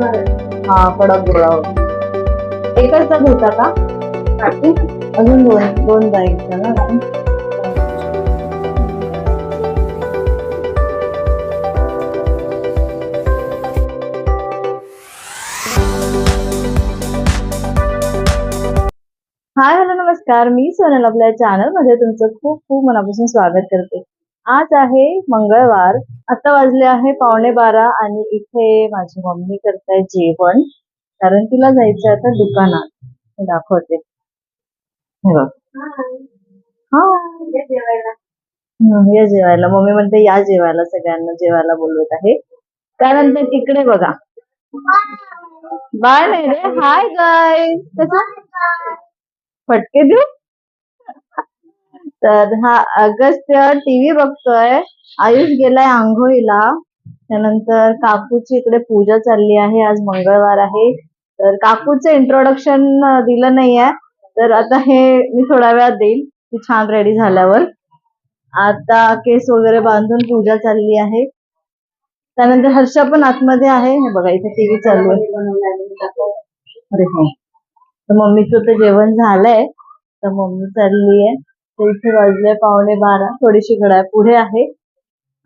हा कडक गोळा होता. एकच तास होता का? अजून दोन दोन ना. हाय हॅलो नमस्कार. मी सोनल आपल्या चॅनलमध्ये तुमचं खूप खूप मनापासून स्वागत करते. आज आहे मंगळवार. आता वाजले आहे पावणे बारा आणि इथे माझी मम्मी करताय जेवण. कारण तिला जायचं आता दुकानात. दाखवते. हे ये जेवायला. मम्मी म्हणते या जेवायला. सगळ्यांना जेवायला बोलवत आहे. कारण ते तिकडे बघा. बाय नाही रे हाय गाय फटके देऊ? तर हा अगस्त्य टीव्ही बघतोय. आयुष गेलाय आंघोळीला. त्यानंतर काकूची इकडे पूजा चालली आहे. आज मंगळवार आहे. तर काकूचं इंट्रोडक्शन दिलं नाहीये. तर आता हे मी थोड्या वेळात देईल. ती छान रेडी झाल्यावर. आता केस वगैरे बांधून पूजा चालली आहे. त्यानंतर हर्षा पण आतमध्ये आहे. हे बघा इथे टीव्ही चालू आहे. अरे हो. तर मम्मीचं तर जेवण झालंय. तर मम्मी चालली आहे इथे वाजले पावणे बारा थोडीशी घड्याळ पुढे आहे.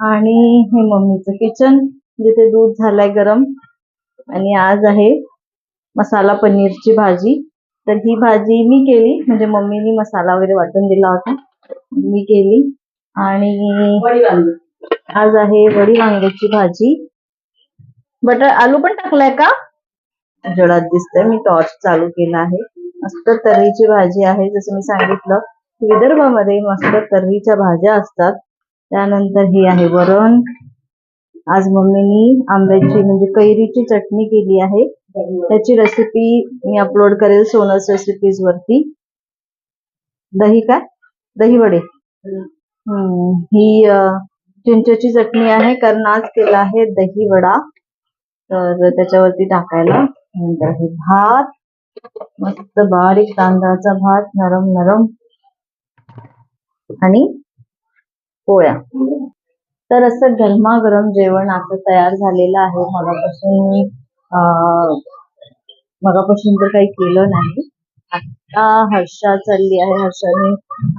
आणि हे मम्मीचं किचन जिथे दूध झालंय गरम. आणि आज आहे मसाला पनीरची भाजी. तर ही भाजी मी केली म्हणजे मम्मीनी मसाला वगैरे वाटून दिला होता. मी केली. आणि आज आहे वडी वांग्याची भाजी. बटर आलू पण टाकलाय का? जळात दिसतंय मी टॉर्च चालू केला आहे. मस्त तर्रीची भाजी आहे जसं मी सांगितलं. विदर्भामध्ये मस्त तर्रीच्या भाज्या असतात. त्यानंतर हे आहे वरण. आज मम्मीनी आंब्याची म्हणजे कैरीची चटणी केली आहे. त्याची रेसिपी मी अपलोड करेल सोनस रेसिपीज वरती. दही काय? दही वडे. हम्म, ही अं, चिंचेची चटणी आहे. कारण आज केला आहे दही वडा. तर त्याच्यावरती टाकायला नंतर हे भात. मस्त बारीक तांदळाचा भात नरम नरम आणि पोळ्या. तर असं गरमागरम जेवण आता तयार झालेलं आहे. मगापासून मी मगापासून तर काही केलं नाही. आता हर्षा चालली आहे. हर्षाने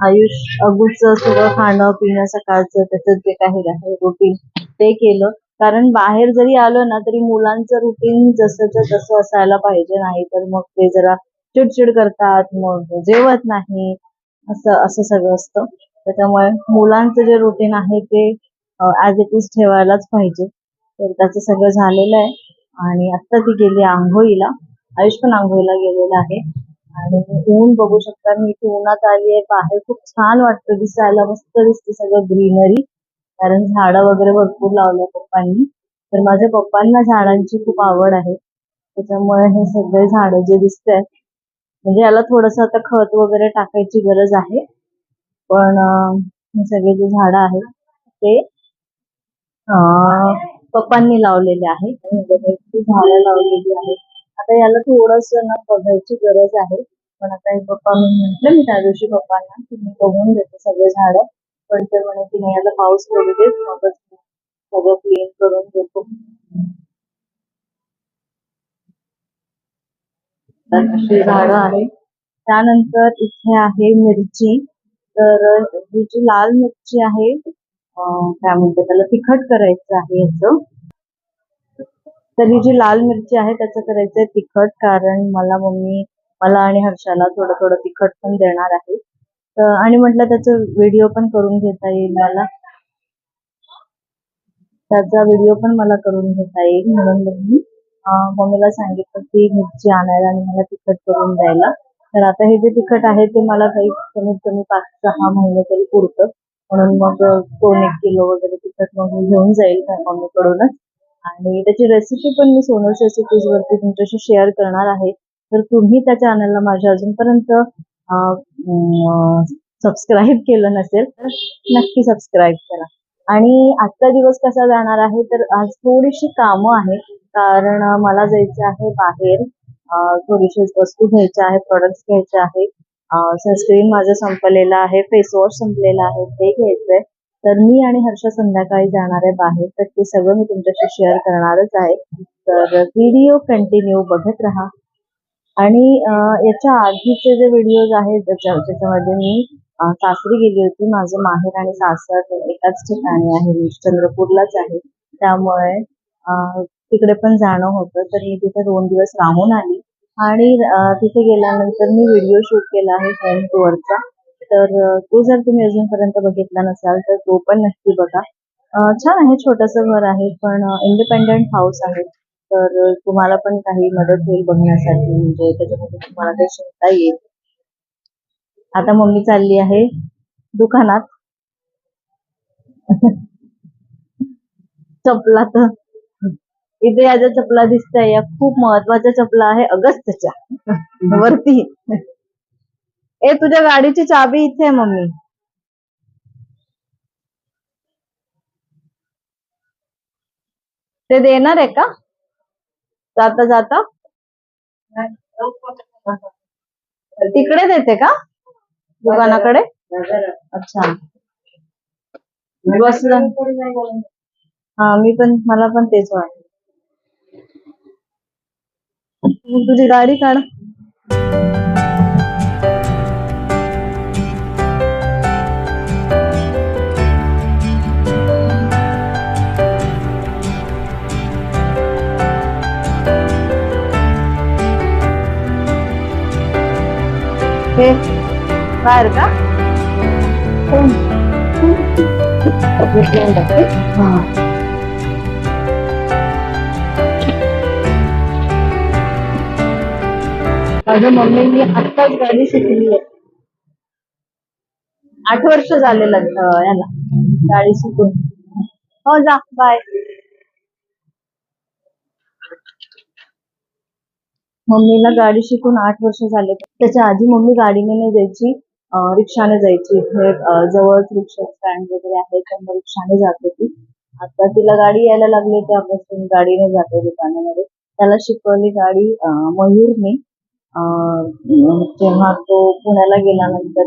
आयुष अगूच सगळं खाणं पिणं सकाळचं त्याचं जे काही आहे रुटीन ते केलं. कारण बाहेर जरी आलो ना तरी मुलांचं रुटीन जसंच्या तसं असायला पाहिजे. नाही तर मग ते जरा चिडचिड करतात मग जेवत नाही. असं असं सगळं असतं. त्याच्यामुळे मुलांचं जे रुटीन आहे ते ॲज इट इज ठेवायलाच पाहिजे. तर त्याचं सगळं झालेलं आहे. आणि आत्ता ती गेली आंघोळीला. आयुष पण आंघोळीला गेलेला आहे. आणि ऊन बघू शकता मी इथे उन्हात आली आहे. बाहेर खूप छान वाटतं. दिसायला मस्त दिसते सगळं ग्रीनरी. कारण झाडं वगैरे भरपूर लावले पप्पांनी. तर माझ्या पप्पांना झाडांची खूप आवड आहे. त्याच्यामुळे हे सगळे झाडं जे दिसत आहेत म्हणजे याला थोडस आता खत वगैरे टाकायची गरज आहे. पण सगळे जे झाड आहेत ते पप्पांनी लावलेले आहेत. झाडं लावलेली आहेत. आता याला थोडस ना बघायची गरज आहे. पण आता हे पप्पा मी म्हंटल मी त्या दिवशी पप्पांना की मी बघून देते सगळे झाड. पण ते म्हणे की नाही आता पाऊस पडू सगळं क्लीन करून देतो. तर अशी झाडं आहेत. त्यानंतर इथे आहे मिरची. तर ही जी लाल मिरची आहे काय म्हणतात त्याला तिखट करायचं आहे याचं. तर ही जी लाल मिरची आहे त्याचं करायचंय तिखट कारण मला मम्मी मला आणि हर्षाला थोडं थोडं तिखट पण देणार आहे. तर आणि म्हटलं त्याचा व्हिडिओ पण करून घेता येईल मला. त्याचा व्हिडिओ पण मला करून घेता येईल म्हणून मी मम्मीला सांगितलं की मिरची आणायला आणि मला तिखट करून द्यायला. तर आता हे जे तिखट आहे ते मला काही कमीत कमी पाच सहा महिने तरी पुरतं. म्हणून मग दोन एक किलो वगैरे तिखट मग घेऊन जाईल त्या मम्मीकडूनच. आणि त्याची रेसिपी पण मी सोनल रेसिपीज वरती तुमच्याशी शेअर करणार आहे. तर तुम्ही त्या चॅनलला माझ्या अजूनपर्यंत सबस्क्राईब केलं नसेल तर नक्की सबस्क्राईब करा. आणि आजचा दिवस कसा जाणार आहे? तर आज थोडीशी कामं आहेत. कारण मला जायचं आहे बाहेर. थोडीशी वस्तू घ्यायच्या आहेत प्रोडक्ट्स घ्यायचे आहेत सनस्क्रीन माझं संपलेलं आहे फेस वॉश संपलेला आहे ते घ्यायचंय. तर मी आणि हर्ष संध्याकाळी जाणार आहे बाहेर. तर ते सगळं मी तुमच्याशी शेअर करणारच आहे. तर व्हिडिओ कंटिन्यू बघत राहा. आणि याच्या आधीचे जे व्हिडिओज आहेत ज्याच्या ज्याच्यामध्ये मी सासरी गेली होती माझं माहेर आणि सासर एकाच ठिकाणी आहे. चंद्रपूरलाच आहे. त्यामुळे तिकडे पण जाणं होतं. तर मी तिथे दोन दिवस राहून आली. आणि तिथे गेल्यानंतर मी व्हिडिओ शूट केला आहे फ्रेंड टूअरचा तर तो जर तुम्ही अजूनपर्यंत बघितला नसाल तर तो पण नक्की बघा. छान आहे छोटंसं घर आहे पण इंडिपेंडेंट हाऊस आहे. तर तुम्हाला पण काही मदत होईल बघण्यासाठी. म्हणजे त्याच्यामध्ये तुम्हाला काही शिकता येईल. आता मम्मी चालली आहे दुकानात. चपला तर. इथे या ज्या चपला दिसताय या खूप महत्त्वाच्या चपला आहे अगस्त्यच्या वरती. ए तुझ्या गाडीची चाबी इथे आहे मम्मी. ते देणार आहे का? जाता जाता. तिकडे देते का? दुकानाकडे? अच्छा. बसलं. हा मी पण मला पण तेच वाटत तुझी गाडी काढ. हे बाहेर का? हा. माझ्या मम्मीनी आत्ताच गाडी शिकली आहे. आठ वर्ष झाले लग्न याला गाडी शिकून. हो जा बाय मम्मीला गाडी शिकून आठ वर्ष झाले. त्याच्या आधी मम्मी गाडीने नाही जायची रिक्षाने जायची. इथे जवळच रिक्षा स्टँड वगैरे आहे तर रिक्षाने जात होती. आता तिला गाडी यायला लागली त्यापासून गाडीने जाते दुकानामध्ये. त्याला शिकवली गाडी मयूरने. जेव्हा तो पुण्याला गेल्यानंतर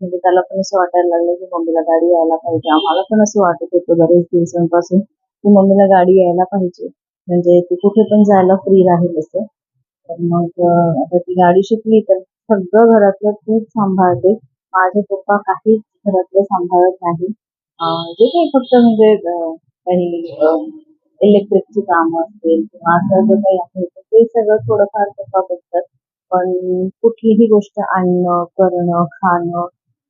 म्हणजे त्याला पण असं वाटायला लागलं की मम्मीला गाडी यायला पाहिजे. आम्हाला पण असं वाटत होतं बरेच दिवसांपासून की मम्मीला गाडी यायला पाहिजे. म्हणजे ती कुठे पण जायला फ्री राहील असं. तर मग आता ती गाडी शिकली तर सगळं घरातलं खूप सांभाळते. माझे पप्पा काहीच घरातलं सांभाळत नाही. जे काही फक्त म्हणजे काही इलेक्ट्रिकची कामं असतील किंवा असं जे काही आहे ते सगळं थोडंफार पप्पा बघतात. पण कुठलीही गोष्ट आणणं करणं खाणं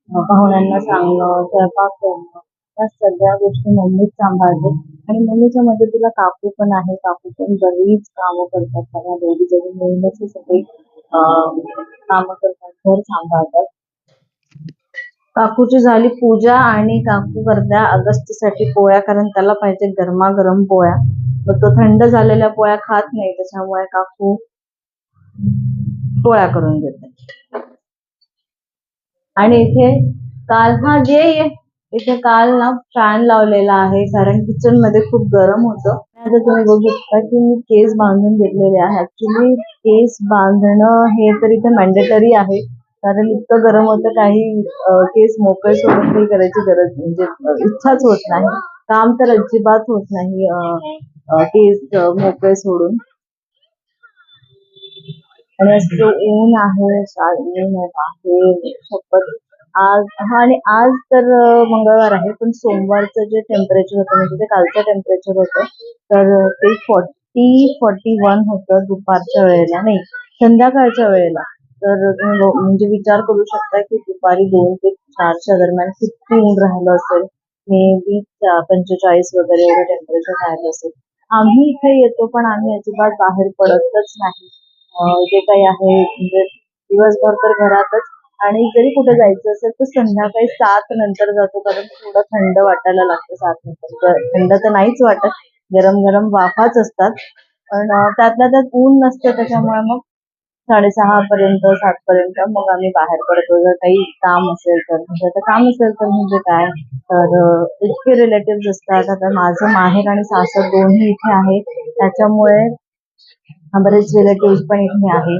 अं, पाहुण्यांना सांगणं स्वयंपाक करणं या सगळ्या गोष्टी मम्मीच सांभाळते. आणि मम्मीच्या मदतीला काकू पण आहे. काकू पण बरीच कामं करतात त्यांना दोघी जणी मिळूनच हे सगळी कामं करतात घर सांभाळतात. काकूची झाली पूजा आणि काकू करत्या अगस्त्यसाठी पोळ्या कारण त्याला पाहिजे गरमागरम पोळ्या. मग तो थंड झालेल्या पोळ्या खात नाही. त्याच्यामुळे काकू गोळा करून देते. आणि इथे काल हा जे इथे काल ना फॅन लावलेला आहे कारण किचनमध्ये खूप गरम होतं. आता तुम्ही बघू शकता की मी केस बांधून घेतलेले आहे. ऍक्च्युली केस बांधणं हे तर इथे मॅन्डेटरी आहे. कारण इतकं गरम होतं काही केस मोकळे सोडून काही करायची गरज म्हणजे इच्छाच होत नाही. काम तर अजिबात होत नाही केस मोकळे सोडून. आणि असं ऊन आहे ऊन आहे बाहेर शपथ आज हा आणि आज तर मंगळवार आहे पण सोमवारचं जे टेम्परेचर होतं म्हणजे ते कालचं टेम्परेचर होतं तर ते फॉर्टी फॉर्टी वन होतं दुपारच्या वेळेला नाही संध्याकाळच्या वेळेला. तर तुम्ही म्हणजे विचार करू शकता की दुपारी दोन ते चारच्या दरम्यान किती ऊन राहिलं असेल मे बी पंचेचाळीस वगैरे एवढं टेम्परेचर राहिलं असेल. आम्ही इथे येतो पण आम्ही अजिबात बाहेर पडतच नाही. जे काही आहे म्हणजे दिवसभर तर घरातच. आणि जरी कुठे जायचं असेल तर संध्याकाळी सात नंतर जातो कारण थोडं थंड वाटायला लागतं सात नंतर. थंड तर नाहीच वाटत. गरम गरम वाफाच असतात. पण त्यातल्या त्यात ऊन नसतं त्याच्यामुळे मग साडेसहा पर्यंत सात पर्यंत मग आम्ही बाहेर पडतो. जर काही काम असेल तर म्हणजे आता काम असेल तर म्हणजे काय? तर इतके रिलेटिव्ह असतात. आता माझं माहेर आणि सासर दोन्ही इथे आहे त्याच्यामुळे बरेच रिलेटिव्ह पण इथे आहे.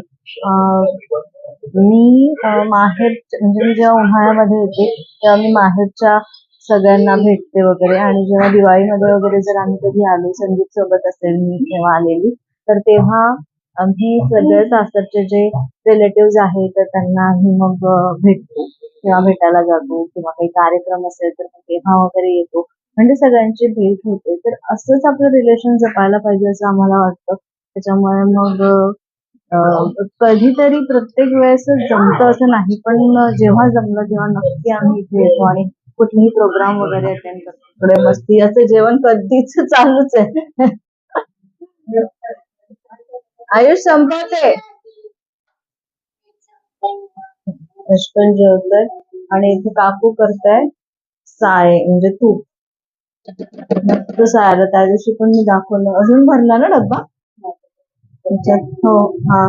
मी माहेर म्हणजे मी जेव्हा उन्हाळ्यामध्ये येते तेव्हा मी माहेरच्या सगळ्यांना भेटते वगैरे. आणि जेव्हा दिवाळीमध्ये वगैरे जर आम्ही कधी आलो संगीत सोबत असेल मी तेव्हा आलेली. तर तेव्हा आम्ही सगळे सासरचे जे रिलेटिव्ह आहेत तर त्यांना आम्ही मग भेटतो. किंवा भेटायला जातो किंवा काही कार्यक्रम असेल तर तेव्हा वगैरे येतो. म्हणजे सगळ्यांची भेट होते. तर असंच आपलं रिलेशन जपायला पाहिजे असं आम्हाला वाटतं. त्याच्यामुळे मग कधीतरी प्रत्येक वेळेस जमतं असं नाही पण जेव्हा जमलं तेव्हा नक्की आम्ही इथे येतो आणि कुठलेही प्रोग्राम वगैरे अटेंड करतो. मस्ती असं जेवण कधीच चालूच आहे. आयुष संपवते. पण जेवतोय आणि इथे काकू करताय साय म्हणजे तूप मस्त त्या दिवशी पण मी दाखवलं. अजून भरला ना डब्बा? त्याच्यात हो हा.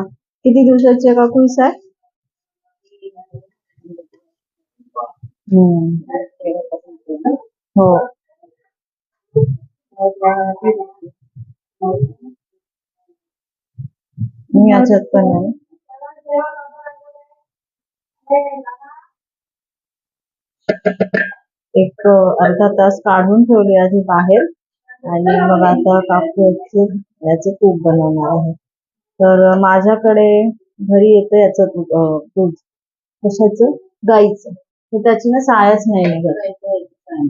किती दिवसाची का कुस आहे हम्म. हो. मी याच्यात पण नाही एक अर्धा तास काढून ठेवली आधी बाहेर. आणि मग आता कापूस याचं याचं तूप बनवणार आहे. तर माझ्याकडे घरी येतं याचं दूध कशाचं? गाईचं. तर त्याची ना सायच नाही निघत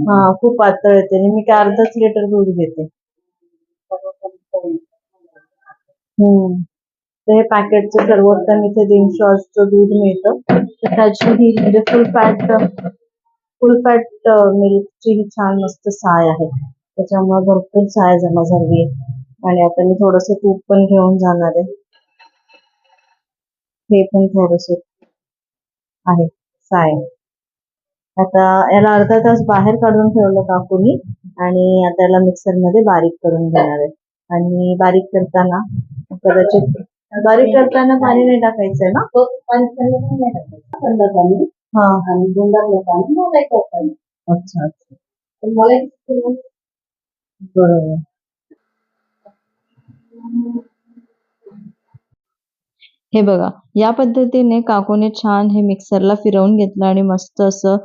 हा खूप पातळ येते आणि मी काय अर्धाच लिटर दूध घेते. हम्म. तर हे पॅकेटचं सर्वोत्तम इथे दीडशे ऑजचं दूध मिळतं. तर त्याची ही म्हणजे फुल फॅट फुल फॅट मिल्कची ही छान मस्त साय आहे. त्याच्यामुळे भरपूर साय जमा झाली आहे. आणि आता मी थोडस तूप पण घेऊन जाणार आहे. हे पण थोडस आहे साय. आता याला अर्धा तास बाहेर काढून ठेवलं काकूनी आणि आता याला मिक्सरमध्ये बारीक करून घेणार आहे. आणि बारीक करताना कदाचित बारीक करताना पाणी नाही टाकायचंय ना? हा अच्छा अच्छा. बरोबर. हे बघा या पद्धतीने काकूने छान हे मिक्सरला फिरवून घेतलं आणि मस्त असं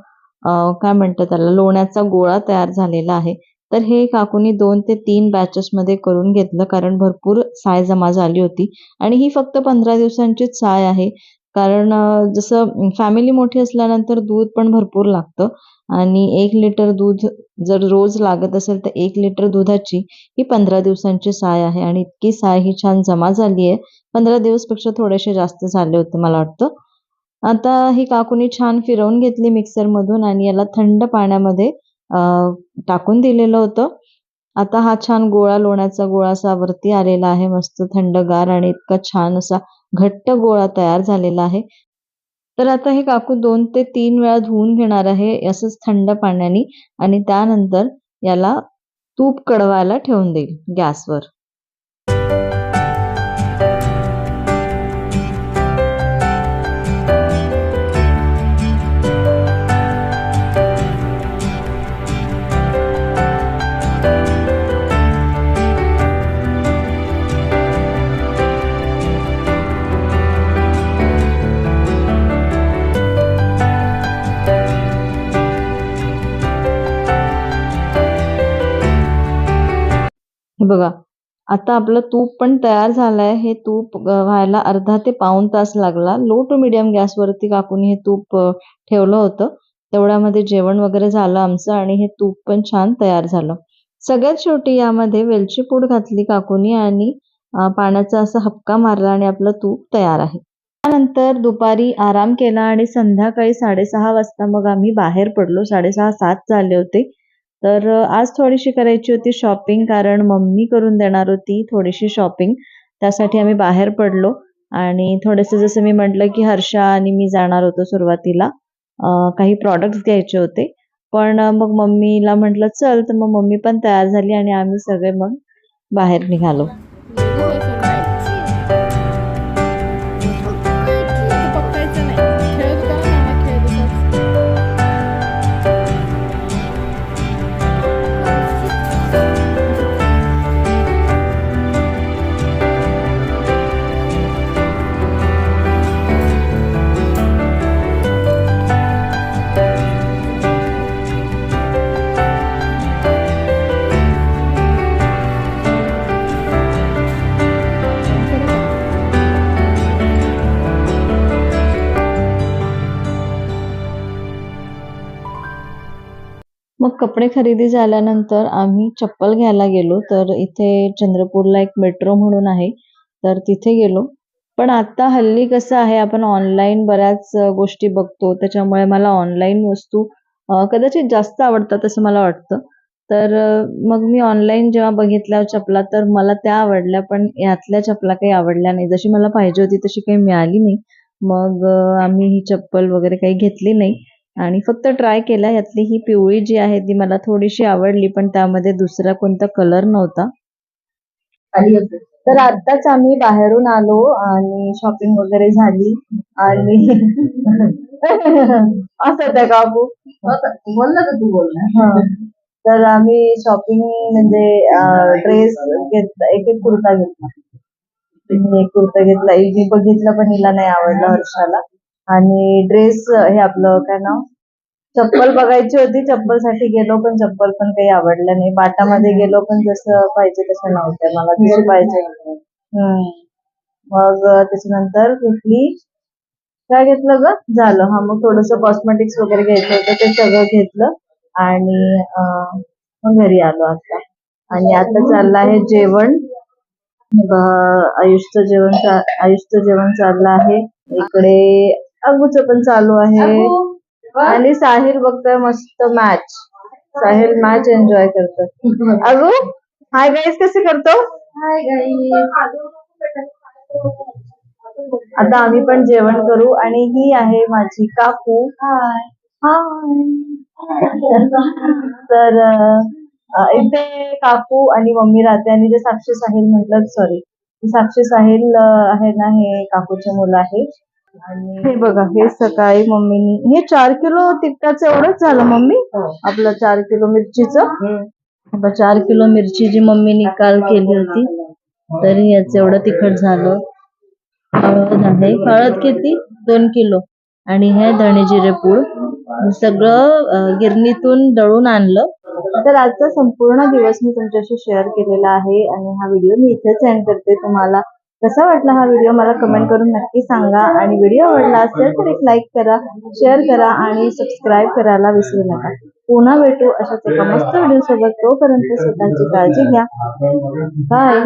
काय म्हणतात त्याला लोण्याचा गोळा तयार झालेला आहे. तर हे काकूनी दोन ते तीन बॅचेस मध्ये करून घेतलं कारण भरपूर साय जमा झाली होती. आणि ही फक्त पंधरा दिवसांचीच साय आहे. कारण जसं फॅमिली मोठी असल्यानंतर दूध पण भरपूर लागतं. आणि एक लिटर दूध जर रोज लागत असेल तर एक लिटर दुधाची ही पंधरा दिवसांची साय आहे. आणि इतकी साय ही छान जमा झाली आहे पंधरा दिवसपेक्षा थोडेसे जास्त झाले होते मला वाटतं. आता ही काकूनी छान फिरवून घेतली मिक्सर मधून आणि याला थंड पाण्यामध्ये टाकून दिलेलं होतं. आता हा छान गोळा लोण्याचा गोळा असा वरती आलेला आहे. मस्त थंडगार आणि इतका छान असा घट्ट गोळा तयार झालेला आहे. तर आता हे काकू दोन ते तीन वेळा धुवून घेणार आहे असंच थंड पाण्याने आणि त्यानंतर याला तूप कडवायला ठेवून देईल गॅसवर. हे बघा. आता आपलं तूप पण तयार झालंय. हे तूप व्हायला अर्धा ते पाऊण तास लागला. लो टू मिडियम गॅसवरती काकून हे तूप ठेवलं होतं. तेवढ्यामध्ये जेवण वगैरे झालं आमचं आणि हे तूप पण छान तयार झालं. सगळ्यात शेवटी यामध्ये वेलची पूड घातली काकूनी आणि पाण्याचा असा हपका मारला आणि आपलं तूप तयार आहे. त्यानंतर दुपारी आराम केला आणि संध्याकाळी साडेसहा वाजता मग आम्ही बाहेर पडलो. साडेसहा सात झाले होते. तर आज थोडीशी करायची होती शॉपिंग कारण मम्मी करून देणार होती थोडीशी शॉपिंग त्यासाठी आम्ही बाहेर पडलो आणि थोडंसं जसं मी म्हटलं की हर्षा आणि मी जाणार होतो सुरुवातीला. काही प्रॉडक्ट्स घ्यायचे होते. पण मग मम्मीला म्हटलं चल. तर मग मम्मी पण तयार झाली आणि आम्ही सगळे मग बाहेर निघालो. मग कपडे खरेदी झाल्यानंतर आम्ही चप्पल घ्यायला गेलो. तर इथे चंद्रपूरला एक मेट्रो म्हणून आहे. तर तिथे गेलो. पण आता हल्ली कसं आहे आपण ऑनलाईन बऱ्याच गोष्टी बघतो. त्याच्यामुळे मला ऑनलाईन वस्तू कदाचित जास्त आवडतात असं मला वाटतं. तर मग मी ऑनलाईन जेव्हा बघितल्या चपला तर मला त्या आवडल्या. पण यातल्या चपला काही आवडल्या नाही. जशी मला पाहिजे होती तशी काही मिळाली नाही. मग आम्ही ही चप्पल वगैरे काही घेतली नाही. आणि फक्त ट्राय केला यातली ही पिवळी जी आहे ती मला थोडीशी आवडली पण त्यामध्ये दुसरा कोणता कलर नव्हता. तर आत्ताच आम्ही बाहेरून आलो आणि शॉपिंग वगैरे झाली आणि असं त्या काकू बोल ना तू बोल ना. हा. तर आम्ही शॉपिंग म्हणजे ड्रेस घेतला एक एक कुर्ता घेतला. मी एक कुर्ता घेतला. एक मी बघितलं पण हिला नाही आवडला हर्षाला. आणि ड्रेस हे आपलं काय नाव? चप्पल बघायची होती चप्पलसाठी गेलो पण चप्पल पण काही आवडलं नाही. बाटामध्ये गेलो पण जसं पाहिजे तसं नव्हतं. मला तशी पाहिजे हम्म. मग त्याच्यानंतर कुठली काय घेतलं ग? झालं. हा मग थोडस कॉस्मेटिक्स वगैरे घ्यायचं होतं ते सगळं घेतलं. आणि मग घरी आलो आता. आणि आता चाललं आहे जेवण. आयुषचं जेवण आयुषचं जेवण चाललं आहे. इकडे अगूचं पण चालू आहे. आणि साहिल बघतोय मस्त मॅच साहिल मॅच एन्जॉय करतो अगू हाय गाईस कसे करतो? आता आम्ही पण जेवण करू आणि ही आहे माझी काकू. हाय तर इथे काकू आणि मम्मी राहते आणि जे साक्षी साहिल म्हटलं सॉरी साक्षी साहिल आहे ना हे काकूचे मुलं आहे हे बघा हे सकाळी मम्मीनी हे चार किलो तिखटाचं एवढंच झालं मम्मी. आपलं चार किलो मिरचीचं. चार किलो मिरची जी मम्मीनी काल केली होती तरी याचं एवढं तिखट झालं. हळद आहे. हळद किती? दोन किलो. आणि हे धणे जिरे पूड. हे सगळं गिरणीतून दळून आणलं. तर आजचा संपूर्ण दिवस मी तुमच्याशी शेअर केलेला आहे आणि हा व्हिडिओ मी इथेच एंड करते. तुम्हाला कसा वाटला हा व्हिडिओ मला कमेंट करून नक्की सांगा. आणि व्हिडिओ आवडला असेल तर एक लाईक करा शेअर करा आणि सबस्क्राईब करायला विसरू नका. पुन्हा भेटू अशाच एका मस्त व्हिडिओ सोबत. तोपर्यंत स्वतःची काळजी घ्या. बाय